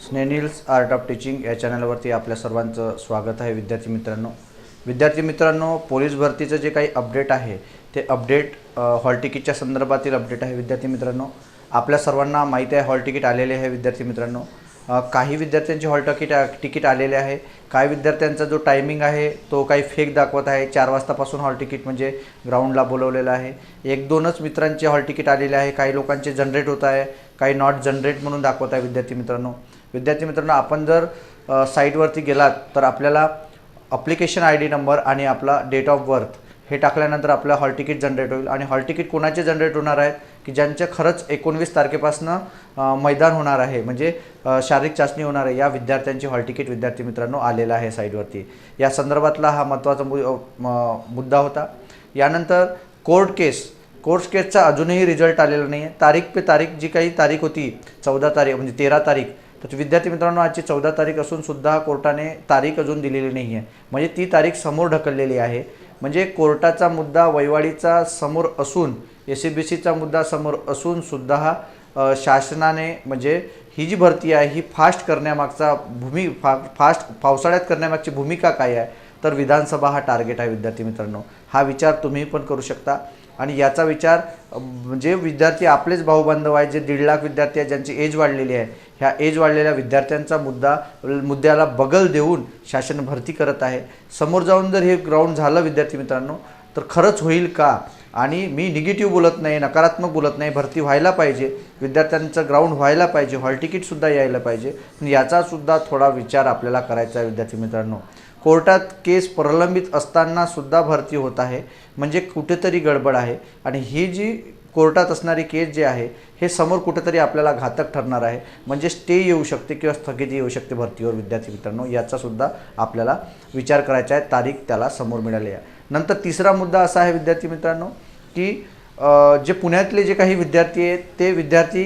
स्नेनिल्स art of teaching या चॅनलवरती आपल्या सर्वांचं स्वागत आहे विद्यार्थी मित्रांनो. विद्यार्थी मित्रांनो पोलीस भरतीचं जे काही अपडेट आहे ते अपडेट हॉल तिकीटच्या संदर्भातील अपडेट आहे विद्यार्थी मित्रांनो. आपल्या सर्वांना माहिती आहे हॉल तिकीट आलेले आहे विद्यार्थी मित्रांनो. काही विद्यार्थ्यांचे हॉल तिकीट तिकीट आलेले आहे. काही विद्यार्थ्यांचा जो टायमिंग आहे तो काही फेक दाखवत आहे. चार वाजतापासून हॉल तिकीट म्हणजे ग्राउंडला बोलवलेलं आहे. एक दोनच मित्रांचे हॉल तिकीट आलेले आहे. काही लोकांचे जनरेट होत आहे. काही नॉट जनरेट म्हणून दाखवत आहे विद्यार्थी मित्रांनो. विद्यार्थी मित्रांनो आपण जर साईटवरती गेलात तर आपल्याला अप्लिकेशन आय डी नंबर आणि आपला डेट ऑफ बर्थ हे टाकल्यानंतर आपलं हॉल तिकीट जनरेट होईल. आणि हॉल तिकीट कोणाचे जनरेट होणार आहेत की ज्यांचे खरंच एकोणवीस तारखेपासनं मैदान होणार आहे म्हणजे शारीरिक चाचणी होणार आहे या विद्यार्थ्यांची हॉल तिकीट विद्यार्थी मित्रांनो आलेलं आहे साईटवरती. या संदर्भातला हा महत्त्वाचा मु म- मुद्दा होता. यानंतर कोर्ट केस कोर्ट केसचा अजूनही रिझल्ट आलेला नाही आहे तारीख पे तारीख जी काही तारीख होती चौदा तारीख म्हणजे तेरा तारीख तर विद्यार्थी मित्रांनो आजची चौदा तारीख असून सुद्धा कोर्टाने तारीख अजून दिलेली नाही आहे म्हणजे ती तारीख समोर ढकललेली आहे. म्हणजे कोर्टाचा मुद्दा वैवाडीचा समोर असून एस सी बी सीचा मुद्दा समोर असून सुद्धा शासनाने म्हणजे ही जी भरती आहे ही फास्ट करण्यामागचा भूमी फा फास्ट पावसाळ्यात करण्यामागची भूमिका काय आहे? तर विधानसभा हा टार्गेट आहे विद्यार्थी मित्रांनो. हा विचार तुम्ही पण करू शकता. आणि याचा विचार जे विद्यार्थी आपलेच भाऊबांधव आहेत जे दीड लाख विद्यार्थी आहेत ज्यांची एज वाढलेली आहे ह्या एज वाढलेल्या विद्यार्थ्यांचा मुद्दा मुद्द्याला बगल देऊन शासन भरती करत आहे. समोर जाऊन जर हे ग्राउंड झालं विद्यार्थी मित्रांनो तर खरंच होईल का? आणि मी निगेटिव्ह बोलत नाही नकारात्मक बोलत नाही भरती व्हायला पाहिजे विद्यार्थ्यांचं ग्राउंड व्हायला पाहिजे हॉल तिकीटसुद्धा यायला पाहिजे. पण याचासुद्धा थोडा विचार आपल्याला करायचा आहे विद्यार्थी मित्रांनो. कोर्टात केस प्रलंबित असताना सुद्धा भरती होत आहे. म्हणजे कुठेतरी गडबड आहे. आणि ही जी कोर्टात असणारी केस जी आहे हे समोर कुठेतरी आपल्याला घातक ठरणार आहे. म्हणजे स्टे येऊ शकते किंवा स्थगिती येऊ शकते भरतीवर विद्यार्थी मित्रांनो. याचासुद्धा आपल्याला विचार करायचा आहे. तारीख त्याला समोर मिळाली आहे. नंतर तिसरा मुद्दा असा आहे विद्यार्थी मित्रांनो की जे पुण्यातले जे काही विद्यार्थी आहेत ते विद्यार्थी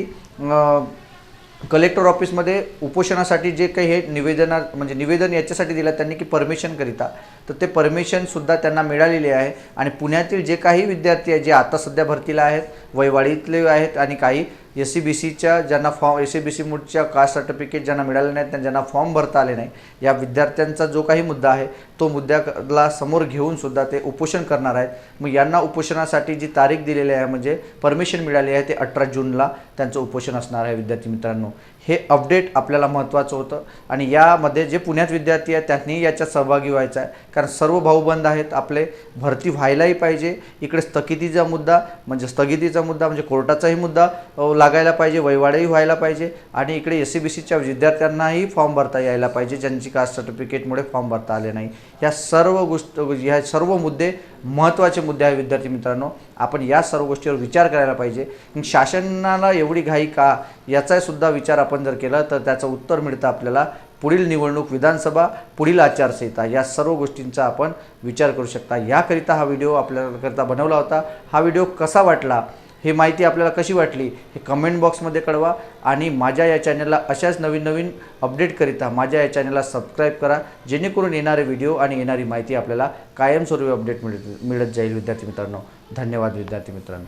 कलेक्टर ऑफिसमध्ये उपोषणासाठी जे काही हे निवेदना म्हणजे निवेदन याच्यासाठी दिलं त्यांनी की परमिशनकरिता तर ते परमिशनसुद्धा त्यांना मिळालेले आहे. आणि पुण्यातील जे काही विद्यार्थी आहेत जे आता सध्या भरतीला आहेत वयवाळीतले आहेत आणि काही एस सी बी सीच्या ज्यांना form S C B C मूडच्या caste certificate ज्यांना मिळाले नाहीत त्यांना ज्यांना फॉर्म भरता आले नाही या विद्यार्थ्यांचा जो काही मुद्दा आहे तो मुद्द्याला समोर घेऊन सुद्धा ते उपोषण करणार आहेत. मग यांना उपोषणासाठी जी तारीख दिलेली आहे म्हणजे परमिशन मिळाली आहे ते अठरा जूनला त्यांचं उपोषण असणार आहे विद्यार्थी मित्रांनो. हे अपडेट आपल्याला महत्त्वाचं होतं. आणि यामध्ये जे पुण्यात विद्यार्थी आहेत त्यांनी याच्यात सहभागी व्हायचं आहे. कारण सर्व भाऊबंद आहेत आपले भरती व्हायलाही पाहिजे. इकडे स्थगितीचा मुद्दा म्हणजे स्थगितीचा मुद्दा म्हणजे कोर्टाचाही मुद्दा लागायला पाहिजे वैवाडही व्हायला पाहिजे. आणि इकडे एस सी बी सीच्या विद्यार्थ्यांनाही फॉर्म भरता यायला पाहिजे ज्यांची कास्ट सर्टिफिकेटमुळे फॉर्म भरता आले नाही. ह्या सर्व गोष्ट ह्या सर्व मुद्दे महत्त्वाचे मुद्दे आहे विद्यार्थी मित्रांनो. आपण या सर्व गोष्टीवर विचार करायला पाहिजे. शासनाला एवढी घाई का? याचासुद्धा विचार आपण जर केला तर त्याचं उत्तर मिळतं आपल्याला. पुढील निवडणूक विधानसभा पुढील आचारसंहिता या सर्व गोष्टींचा आपण विचार करू शकता. याकरिता हा व्हिडिओ आपल्याकरिता बनवला होता. हा व्हिडिओ कसा वाटला? ही माहिती आपल्याला कशी वाटली हे कमेंट बॉक्समध्ये कळवा आणि माझ्या या चॅनलला अशाच नवीन नवीन अपडेटकरिता माझ्या या चॅनलला सबस्क्राईब करा जेणेकरून येणारे व्हिडिओ आणि येणारी माहिती आपल्याला कायमस्वरूपी अपडेट मिळत मिळत जाईल. विद्यार्थी मित्रांनो धन्यवाद विद्यार्थी मित्रांनो.